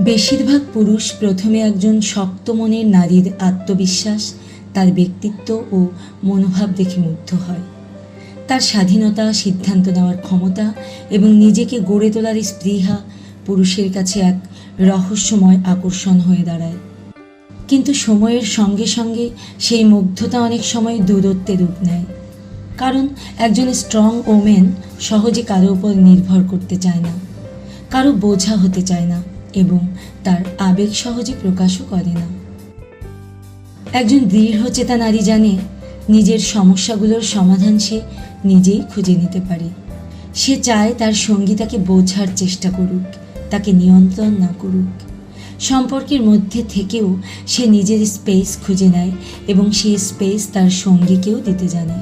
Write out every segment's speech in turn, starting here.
বেশিরভাগ পুরুষ প্রথমে একজন শক্ত মনের নারীর আত্মবিশ্বাস, তার ব্যক্তিত্ব ও মনোভাব দেখে মুগ্ধ হয়। তার স্বাধীনতা, সিদ্ধান্ত নেওয়ার ক্ষমতা এবং নিজেকে গড়ে তোলার স্পৃহা পুরুষের কাছে এক রহস্যময় আকর্ষণ হয়ে দাঁড়ায়। কিন্তু সময়ের সঙ্গে সঙ্গে সেই মুগ্ধতা অনেক সময় দূরত্বে রূপ নেয়। কারণ একজন স্ট্রং ওমেন সহজে কারও উপর নির্ভর করতে চায় না, কারও বোঝা হতে চায় না। এবং তার আবেগ সহজে প্রকাশও করে না। একজন দৃঢ়চেতা নারী জানে নিজের সমস্যাগুলোর সমাধান সে নিজেই খুঁজে নিতে পারে। সে চায় তার সঙ্গী তাকে বোঝার চেষ্টা করুক, তাকে নিয়ন্ত্রণ না করুক। সম্পর্কের মধ্যে থেকেও সে নিজের স্পেস খুঁজে নেয় এবং সেই স্পেস তার সঙ্গীকেও দিতে জানে।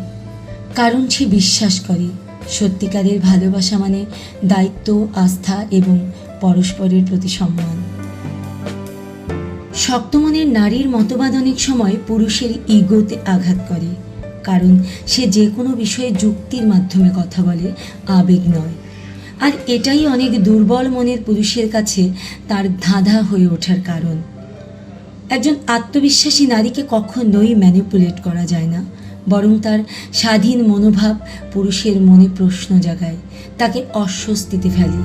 কারণ সে বিশ্বাস করে, সত্যিকারের ভালোবাসা মানে দায়িত্ব, আস্থা এবং পরস্পরের প্রতি সম্মান। শক্তমনের নারীর মতবাদ অনেক সময় পুরুষের ইগোতে আঘাত করে, কারণ সে যে কোনো বিষয়ে যুক্তির মাধ্যমে কথা বলে, আবেগ নয়। আর এটাই অনেক দুর্বল মনের পুরুষের কাছে তার ধাঁধা হয়ে ওঠার কারণ। একজন আত্মবিশ্বাসী নারীকে কখনোই ম্যানিপুলেট করা যায় না, বরং তার স্বাধীন মনোভাব পুরুষের মনে প্রশ্ন জাগায়, তাকে অস্বস্তিতে ফেলে।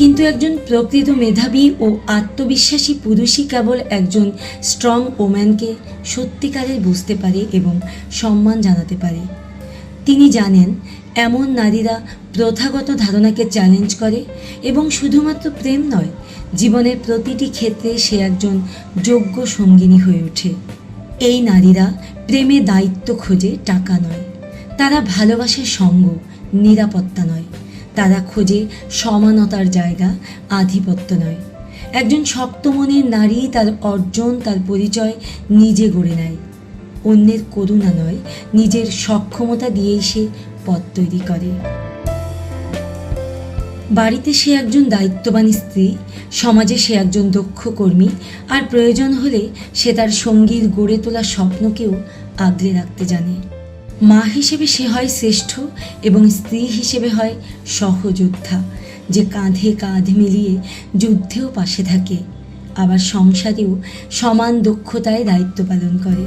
কিন্তু একজন প্রকৃত মেধাবী ও আত্মবিশ্বাসী পুরুষই কেবল একজন স্ট্রং ওম্যানকে সত্যিকারের বুঝতে পারে এবং সম্মান জানাতে পারে। তিনি জানেন, এমন নারীরা প্রথাগত ধারণাকে চ্যালেঞ্জ করে এবং শুধুমাত্র প্রেম নয়, জীবনের প্রতিটি ক্ষেত্রে সে একজন যোগ্য সঙ্গিনী হয়ে ওঠে। এই নারীরা প্রেমে দায়িত্ব খোঁজে টাকা নয়, তারা ভালোবাসে সঙ্গ, নিরাপত্তা নয়। তারা খোঁজে সমানতার জায়গা, আধিপত্য নয়। একজন শক্ত মনের নারী তার অর্জন, তার পরিচয় নিজে গড়ে নেয়। অন্যের করুণা নয়, নিজের সক্ষমতা দিয়েই সে পথ তৈরি করে। বাড়িতে সে একজন দায়িত্ববান স্ত্রী, সমাজে সে একজন দক্ষ কর্মী, আর প্রয়োজন হলে সে তার সঙ্গীর গড়ে তোলা স্বপ্নকেও আগলে রাখতে জানে। মা হিসেবে সে হয় শ্রেষ্ঠ এবং স্ত্রী হিসেবে হয় সহযোদ্ধা, যে কাঁধে কাঁধ মিলিয়ে যুদ্ধেও পাশে থাকে, আবার সংসারেও সমান দক্ষতায় দায়িত্ব পালন করে।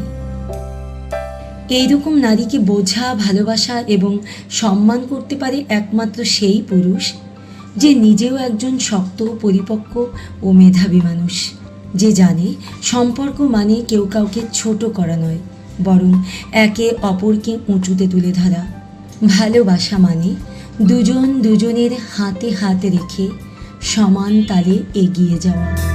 এইরকম নারীকে বোঝা, ভালোবাসা এবং সম্মান করতে পারে একমাত্র সেই পুরুষ, যে নিজেও একজন শক্ত, পরিপক্ক ও মেধাবী মানুষ, যে জানে সম্পর্ক মানে কেউ কাউকে ছোট করা নয়। বরং একে অপরকে উঁচুতে তুলে ধরা। ভালোবাসা মানে দুজন দুজনের হাতে হাত রেখে সমান তালে এগিয়ে যাওয়া।